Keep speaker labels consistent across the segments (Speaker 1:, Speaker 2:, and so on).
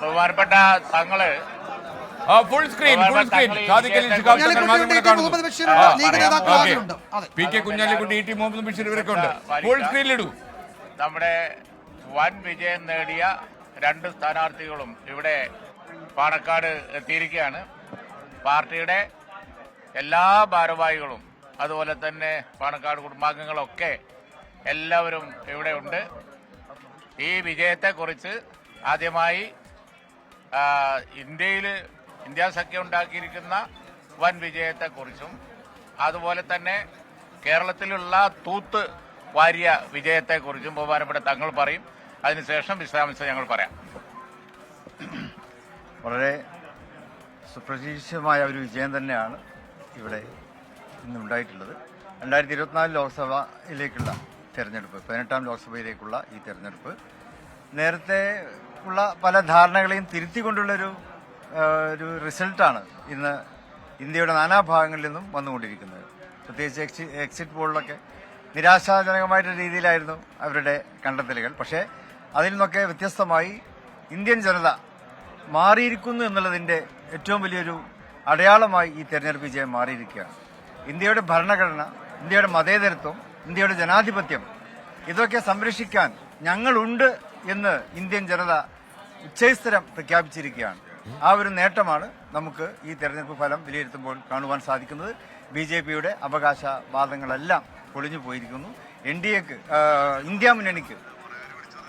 Speaker 1: ബഹുമാനപ്പെട്ട Thangal.
Speaker 2: Full screen full screen
Speaker 3: Muhammad Basheer league നേതാക്കൾ. അതെ.
Speaker 2: P K Kunhalikutty E T Muhammad Basheer ഇവരൊക്കെ ഉണ്ട് ഫുൾ സ്ക്രീനിലിടൂ
Speaker 1: നമ്മുടെ വൻ വിജയം നേടിയ രണ്ട് സ്ഥാനാർത്ഥികളും ഇവിടെ പാണക്കാട് എത്തിയിരിക്കുകയാണ്. പാർട്ടിയുടെ എല്ലാ ഭാരവാഹികളും അതുപോലെ തന്നെ പാണക്കാട് കുടുംബാംഗങ്ങളൊക്കെ എല്ലാവരും ഇവിടെ ഉണ്ട് ഈ വിജയത്തെക്കുറിച്ച് ആദ്യമായി ഇന്ത്യയിൽ ഇന്ത്യ സഖ്യം ഉണ്ടാക്കിയിരിക്കുന്ന വൻ വിജയത്തെക്കുറിച്ചും അതുപോലെ തന്നെ കേരളത്തിലുള്ള തൂത്ത് വാരിയ വിജയത്തെക്കുറിച്ചും ബഹുമാനപ്പെട്ട തങ്ങൾ പറയും. അതിനുശേഷം വിശദാംശം ഞങ്ങൾ പറയാം.
Speaker 4: വളരെ സുപ്രതീക്ഷിതമായ ഒരു വിജയം തന്നെയാണ് ഇവിടെ ഇന്നുണ്ടായിട്ടുള്ളത് രണ്ടായിരത്തി ഇരുപത്തിനാല് ലോക്സഭയിലേക്കുള്ള തെരഞ്ഞെടുപ്പ് പതിനെട്ടാം ലോക്സഭയിലേക്കുള്ള ഈ തെരഞ്ഞെടുപ്പ്. നേരത്തെ ഉള്ള പല ധാരണകളെയും തിരുത്തിക്കൊണ്ടുള്ളൊരു ഒരു റിസൾട്ടാണ് ഇന്ന് ഇന്ത്യയുടെ നാനാഭാഗങ്ങളിൽ നിന്നും വന്നുകൊണ്ടിരിക്കുന്നത്. പ്രത്യേകിച്ച് എക്സി എക്സിറ്റ് പോളിലൊക്കെ നിരാശാജനകമായിട്ടുള്ള രീതിയിലായിരുന്നു അവരുടെ കണ്ടെത്തലുകൾ. പക്ഷേ അതിൽ നിന്നൊക്കെ വ്യത്യസ്തമായി ഇന്ത്യൻ ജനത മാറിയിരിക്കുന്നു എന്നുള്ളതിന്റെ ഏറ്റവും വലിയൊരു അടയാളമായി ഈ തെരഞ്ഞെടുപ്പ് വിജയം മാറിയിരിക്കുകയാണ്. ഇന്ത്യയുടെ ഭരണഘടന ഇന്ത്യയുടെ മതേതരത്വം ഇന്ത്യയുടെ ജനാധിപത്യം ഇതൊക്കെ സംരക്ഷിക്കാൻ ഞങ്ങളുണ്ട് എന്ന് ഇന്ത്യൻ ജനത ഉച്ചസ്ഥരം പ്രഖ്യാപിച്ചിരിക്കുകയാണ്. ആ ഒരു നേട്ടമാണ് നമുക്ക് ഈ തെരഞ്ഞെടുപ്പ് ഫലം വിലയിരുത്തുമ്പോൾ കാണുവാൻ സാധിക്കുന്നത്. ബി ജെ പിയുടെ അവകാശവാദങ്ങളെല്ലാം പൊളിഞ്ഞു പോയിരിക്കുന്നു. എൻ ഡി എക്ക് ഇന്ത്യ മുന്നണിക്ക്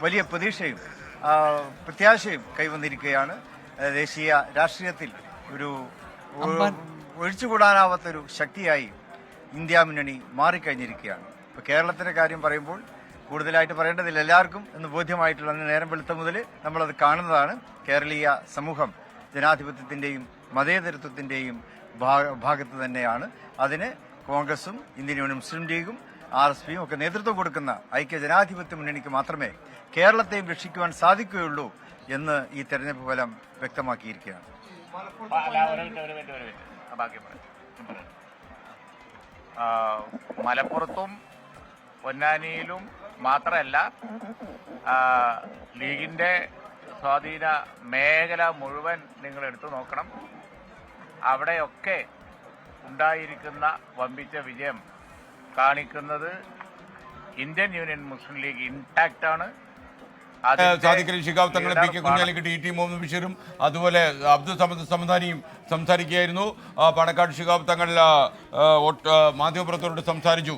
Speaker 4: വലിയ പ്രതീക്ഷയും പ്രത്യാശയും കൈവന്നിരിക്കുകയാണ്. ദേശീയ രാഷ്ട്രീയത്തിൽ ഒരു ഒഴിച്ചുകൂടാനാവാത്തൊരു ശക്തിയായി ഇന്ത്യ മുന്നണി മാറിക്കഴിഞ്ഞിരിക്കുകയാണ്. ഇപ്പൊ കേരളത്തിന്റെ കാര്യം പറയുമ്പോൾ കൂടുതലായിട്ട് പറയേണ്ടതില്ല. എല്ലാവർക്കും എന്ന് ബോധ്യമായിട്ടുള്ള നേരം വെളുത്ത മുതൽ നമ്മളത് കാണുന്നതാണ് കേരളീയ സമൂഹം. ജനാധിപത്യത്തിന്റെയും മതേതരത്വത്തിന്റെയും ഭാഗ- ഭാഗത്ത് തന്നെയാണ്. അതിന് കോൺഗ്രസും ഇന്ത്യൻ യൂണിയൻ മുസ്ലിം ലീഗും ആർ എസ് പിയും ഒക്കെ നേതൃത്വം കൊടുക്കുന്ന ഐക്യ ജനാധിപത്യ മുന്നണിക്ക് മാത്രമേ കേരളത്തെയും രക്ഷിക്കുവാൻ സാധിക്കുകയുള്ളൂ എന്ന് ഈ തെരഞ്ഞെടുപ്പ് ഫലം വ്യക്തമാക്കിയിരിക്കുകയാണ്.
Speaker 1: മലപ്പുറത്തും പൊന്നാനിയിലും മാത്രമല്ല ലീഗിന്റെ സ്വാധീന മേഖല മുഴുവൻ നിങ്ങൾ എടുത്തു നോക്കണം. അവിടെയൊക്കെ ഉണ്ടായിരിക്കുന്ന വമ്പിച്ച വിജയം കാണിക്കുന്നത് ഇന്ത്യൻ യൂണിയൻ മുസ്ലിം ലീഗ് ഇൻടാക്റ്റ് ആണ് അതിന്റെ
Speaker 2: സാദിഖ് അലി ശിഹാബ് തങ്ങൾ പി കെ
Speaker 1: കുഞ്ഞാലിക്ക്
Speaker 2: കുഞ്ഞാലിക്കുട്ടി ഇ ടി മുഹമ്മദ് ബഷീറും അതുപോലെ അബ്ദുൾ സമദ് സമദാനിയും സംസാരിക്കുകയായിരുന്നു. പാണക്കാട് ശിഹാബ് തങ്ങൾ മാധ്യമപ്രവർത്തകരോട് സംസാരിച്ചു.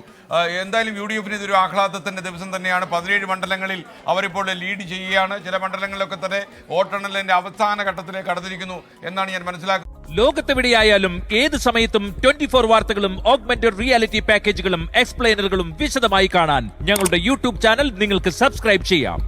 Speaker 2: എന്തായാലും യു ഡി എഫിന് ഇതൊരു ആഹ്ലാദത്തിന്റെ ദിവസം തന്നെയാണ്. പതിനേഴ് മണ്ഡലങ്ങളിൽ അവരിപ്പോൾ ലീഡ് ചെയ്യുകയാണ്. ചില മണ്ഡലങ്ങളിലൊക്കെ തന്നെ വോട്ടെണ്ണലിന്റെ അവസാന ഘട്ടത്തിലേക്ക് കടന്നിരിക്കുന്നു എന്നാണ് ഞാൻ മനസ്സിലാക്കുന്നത്.
Speaker 5: ലോകത്തെവിടെയായാലും ഏത് സമയത്തും ട്വന്റി ഫോർ വാർത്തകളും ഓഗ്മെന്റഡ് റിയാലിറ്റി പാക്കേജുകളും എക്സ്പ്ലെയിനറുകളും വിശദമായി കാണാൻ ഞങ്ങളുടെ യൂട്യൂബ് ചാനൽ നിങ്ങൾക്ക് സബ്സ്ക്രൈബ് ചെയ്യാം.